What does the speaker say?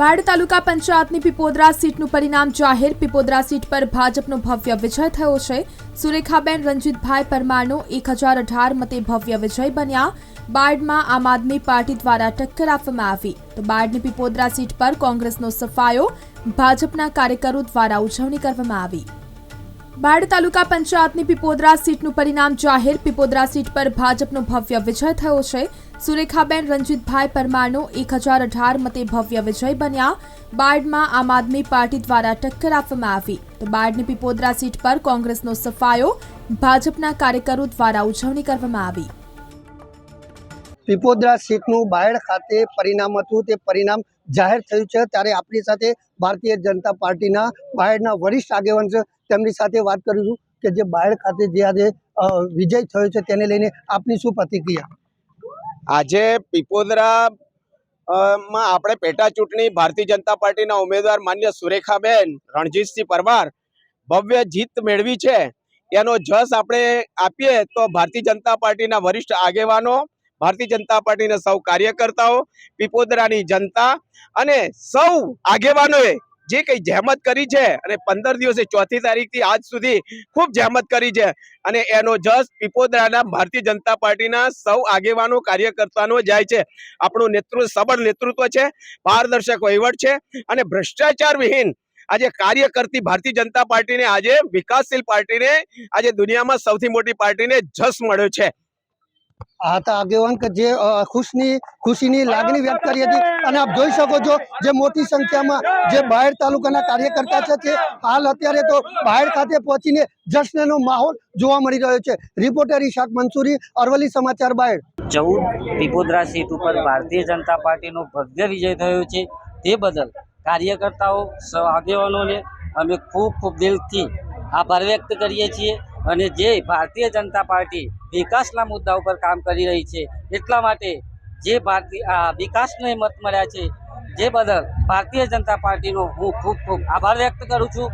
Bad તાલુકા પંચાયતની પીપોદરા સીટનું પરિણામ જાહેર. પીપોદરા સીટ પર ભાજપનો ભવ્ય વિજય થયો છે. સુરેખાબેન રંજીતભાઈ પરમારનો એક હજાર અઢાર મતે ભવ્ય વિજય બન્યા. બાડમાં આમ આદમી પાર્ટી દ્વારા ટક્કર આપવામાં આવી. તો બાડની પીપોદરા સીટ પર કોંગ્રેસનો સફાયો ભાજપના કાર્યકરો દ્વારા ઉજવણી કરવામાં આવી. બાડ તાલુકા પંચાયતની પીપોદરા સીટનું પરિણામ જાહેર. પીપોદરા સીટ પર ભાજપનો ભવ્ય વિજય થયો છે. સુરેખાબેન રંજીતભાઈ પરમારનો એક હજાર અઢાર મતે ભવ્ય વિજય બન્યા. બાળમાં આમ આદમી પાર્ટી દ્વારા ટક્કર આપવામાં આવી. તો બાળની પીપોદરા સીટ પર કોંગ્રેસનો સફાયો ભાજપના કાર્યકરો દ્વારા ઉજવણી કરવામાં આવી. પીપોદરા સીટનું બાયડ ખાતે પરિણામ હતું. તે પરિણામ જાહેર થયું છે. ત્યારે આપણી સાથે ભારતીય જનતા પાર્ટીના બાયડના વરિષ્ઠ આગેવાન છે. તેમની સાથે વાત કરીશું કે જે બાયડ ખાતે જે આજે વિજય થયો છે તેને લઈને આપની શું પ્રતિક્રિયા? આજે પીપોદરા માં આપણે પેટા ચૂંટણી ભારતીય જનતા પાર્ટીના ઉમેદવાર માન્ય સુરેખાબેન, રણજીતસિંહ પરમાર ભવ્ય જીત મેળવી છે. એનો જસ આપણે આપીએ તો ભારતીય જનતા પાર્ટીના વરિષ્ઠ આગેવાનો ભારતીય જનતા પાર્ટીના સૌ કાર્યકર્તાઓ, પીપોદરાની જનતા અને સૌ આગેવાનોએ જે કંઈ જહેમત કરી છે અને પંદર દિવસે ચોથી તારીખથી આજ સુધી ખૂબ જહેમત કરી છે અને એનો જસ પીપોદરાના ભારતીય જનતા પાર્ટીના સૌ આગેવાનો, કાર્યકર્તાનો જાય છે. આપણું નેતૃત્વ સબળ નેતૃત્વ છે, પારદર્શક વહીવટ છે અને ભ્રષ્ટાચાર વિહીન આજે કાર્ય કરતી ભારતીય જનતા પાર્ટીને, આજે વિકાસશીલ પાર્ટીને, આજે દુનિયામાં સૌથી મોટી પાર્ટીને જસ મળ્યો છે. હતા આગેવાન કે જે ખુશની, ખુશીની લાગણી વ્યક્ત કરી હતી. અને આપ જોઈ શકો છો જે મોટી સંખ્યામાં જે બાયડ તાલુકાના કાર્યકર્તા છે તે હાલ અત્યારે તો બાયડ ખાતે પહોંચીને જશ્નનો માહોલ જોવા મળી રહ્યો છે. રિપોર્ટર ઈશાક મંસૂરી, અરવલ્લી સમાચાર બાયડ. ચૌદ પીપોદરા સીટ ઉપર ભારતીય જનતા પાર્ટીનો ભવ્ય વિજય થયો છે. તે બદલ કાર્યકર્તાઓ આગેવાનોને અમે ખૂબ ખૂબ દિલથી આભાર વ્યક્ત કરીએ છીએ. અને જે ભારતીય જનતા પાર્ટી વિકાસના મુદ્દા ઉપર કામ કરી રહી છે, એટલા માટે જે ભારતીય વિકાસને મત મળ્યા છે, જે બદલ ભારતીય જનતા પાર્ટીનો હું ખૂબ ખૂબ આભાર વ્યક્ત કરું છું.